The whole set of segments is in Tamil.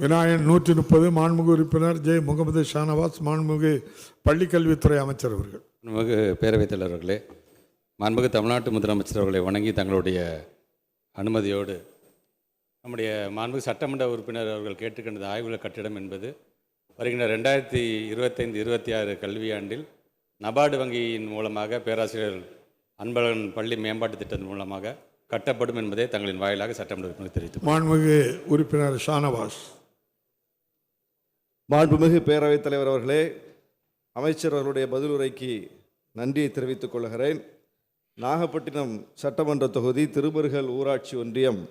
விநாயகன் நூற்றி முப்பது மாண்புமிகு உறுப்பினர் ஜே. முகமது ஷானவாஸ் மாண்புமிகு பள்ளிக்கல்வித்துறை அமைச்சர் அவர்கள். மாண்புமிகு பேரவைத் தலைவர்களே மாண்புமிகு தமிழ்நாட்டு முதலமைச்சர் அவர்களை வணங்கி தங்களுடைய அனுமதியோடு நம்முடைய மாண்புமிகு சட்டமன்ற உறுப்பினர் அவர்கள் கேட்டுக்கொண்ட ஆய்வுல கட்டிடம் என்பது வருகின்ற ரெண்டாயிரத்தி இருபத்தைந்து இருபத்தி ஆறு கல்வியாண்டில் நபார்டு வங்கியின் மூலமாக பேராசிரியர் அன்பழகன் பள்ளி மேம்பாட்டு திட்டத்தின் மூலமாக கட்டப்படும் என்பதை தங்களின் வாயிலாக சட்டமன்ற உறுப்பினர் தெரிவித்து மாண்புமிகு உறுப்பினர் ஷானவாஸ். மாண்புமிகு பேரவைத் தலைவர் அவர்களே அமைச்சர் அவர்களுடைய பதிலுரைக்கு நன்றியை தெரிவித்துக் கொள்கிறேன். நாகப்பட்டினம் சட்டமன்ற தொகுதி திருமருகல் ஊராட்சி ஒன்றியம்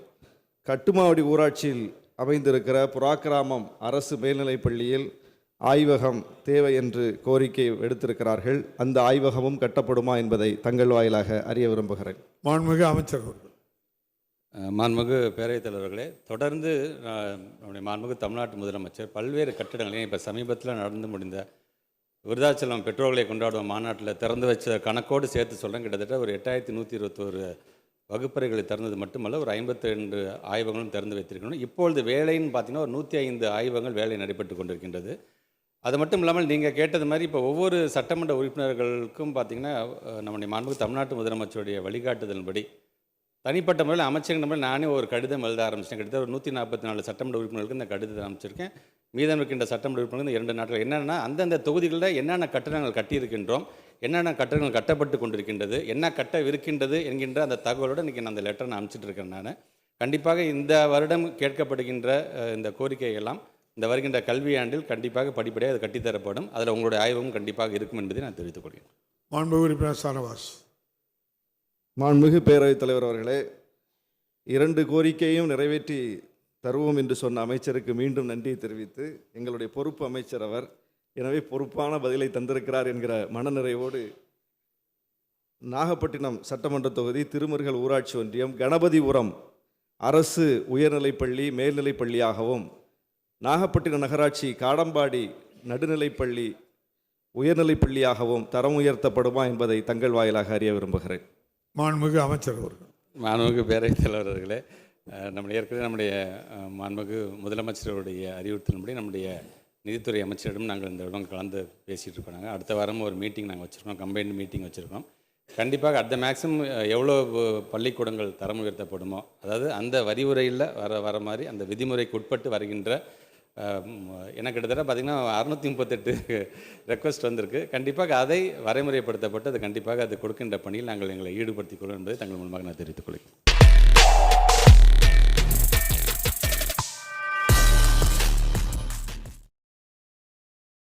கட்டுமாவடி ஊராட்சியில் அமைந்திருக்கிற புறாக்கிராமம் அரசு மேல்நிலைப் பள்ளியில் ஆய்வகம் தேவை என்று கோரிக்கை எடுத்திருக்கிறார்கள். அந்த ஆய்வகமும் கட்டப்படுமா என்பதை தங்கள் வாயிலாக அறிய விரும்புகிறேன். மாண்புமிகு அமைச்சர் அவர்கள். மாண்புமிகு பேரவைத் தலைவர்களே தொடர்ந்து நம்முடைய மாண்புமிகு தமிழ்நாட்டு முதலமைச்சர் பல்வேறு கட்டிடங்களையும் இப்போ சமீபத்தில் நடந்து முடிந்த விருதாச்சலம் பெற்றோர்களை கொண்டாடுவோம் மாநாட்டில் திறந்து வச்ச கணக்கோடு சேர்த்து சொல்கிறேன் கிட்டத்தட்ட ஒரு எட்டாயிரத்தி நூற்றி இருபத்தோரு வகுப்பறைகளை திறந்தது மட்டுமல்ல ஒரு ஐம்பத்தி ரெண்டு ஆய்வகங்களும் திறந்து வைத்திருக்கணும் இப்பொழுது வேலைன்னு பார்த்தீங்கன்னா ஒரு நூற்றி ஐந்து ஆய்வகங்கள் வேலை நடைபெற்று கொண்டிருக்கின்றது. அது மட்டும் இல்லாமல் நீங்கள் கேட்டது மாதிரி இப்போ ஒவ்வொரு சட்டமன்ற உறுப்பினர்களுக்கும் பார்த்திங்கன்னா நம்முடைய மாண்பு தமிழ்நாட்டு முதலமைச்சருடைய வழிகாட்டுதலின்படி தனிப்பட்ட முறையில் அமைச்சர் முறையில் நானே ஒரு கடிதம் எழுத ஆரம்பிச்சேன் கிட்டத்தட்ட ஒரு நூற்றி நாற்பத்தி நாலு சட்டமன்ற உறுப்பினர்களுக்கு இந்த கடிதத்தை அமைச்சிருக்கேன் மீதம் இருக்கின்ற சட்டமன்ற உறுப்பினர்கள் இரண்டு நாட்கள். என்னென்னா அந்தந்த தொகுதிகளில் என்னென்ன கட்டணங்கள் கட்டியிருக்கின்றோம் என்னென்ன கட்டணங்கள் கட்டப்பட்டு கொண்டிருக்கின்றது என்ன கட்டவிருக்கின்றது என்கின்ற அந்த தகவலோடு இன்றைக்கி நான் அந்த லெட்டர் நான் அமைச்சிட்ருக்கேன் இருக்கேன் நான். கண்டிப்பாக இந்த வருடம் கேட்கப்படுகின்ற இந்த கோரிக்கையெல்லாம் இந்த வருகின்ற கல்வியாண்டில் கண்டிப்பாக படிப்படியாக அது கட்டித்தரப்படும். அதில் உங்களுடைய ஆய்வும் கண்டிப்பாக இருக்கும் என்பதை நான் தெரிவித்துக் கொள்கிறேன். மாண்புமிகு உறுப்பினர் மாண்புமிகு பேரவைத் தலைவர் அவர்களே இரண்டு கோரிக்கையும் நிறைவேற்றி தருவோம் என்று சொன்ன அமைச்சருக்கு மீண்டும் நன்றியை தெரிவித்து எங்களுடைய பொறுப்பு அமைச்சர் அவர் எனவே பொறுப்பான பதிலை தந்திருக்கிறார் என்கிற மனநிறைவோடு நாகப்பட்டினம் சட்டமன்ற தொகுதி திருமருகல் ஊராட்சி ஒன்றியம் கணபதிபுரம் அரசு உயர்நிலைப்பள்ளி மேல்நிலைப் பள்ளியாகவும் நாகப்பட்டினம் நகராட்சி காடம்பாடி நடுநிலைப்பள்ளி உயர்நிலைப்பள்ளியாகவும் தரம் உயர்த்தப்படுமா என்பதை தங்கள் வாயிலாக அறிய விரும்புகிறேன். மாண்புமிகு அமைச்சர் அவர்கள். மாண்புமிகு பேரவைத் தலைவர் அவர்களே நம்முடைய ஏற்கனவே நம்முடைய மாண்புமிகு முதலமைச்சருடைய அறிவுறுத்தலின்படி நம்முடைய நிதித்துறை அமைச்சரிடம் நாங்கள் இந்த இடம் கலந்து பேசிகிட்டு இருக்கோம் நாங்கள் அடுத்த வாரம் ஒரு மீட்டிங் நாங்கள் வச்சுருக்கோம் கம்பைன்டு மீட்டிங் வச்சுருக்கோம். கண்டிப்பாக அட் த மேக்ஸிமம் எவ்வளோ பள்ளிக்கூடங்கள் தரம் உயர்த்தப்படுமோ அதாவது அந்த வரிவுரையில் வர வர மாதிரி அந்த விதிமுறைக்கு உட்பட்டு வருகின்ற எனக்கு கிட்டத்தட்ட பார்த்திங்கன்னா அறுநூற்றி முப்பத்தெட்டு ரெக்வஸ்ட் வந்திருக்கு. கண்டிப்பாக அதை வரைமுறைப்படுத்தப்பட்டு அது கண்டிப்பாக அது கொடுக்கின்ற பணியில் நாங்கள் எங்களை ஈடுபடுத்திக் கொள்ளும் என்பதை தங்கள் மூலமாக நான் தெரிவித்துக் கொள்கிறேன்.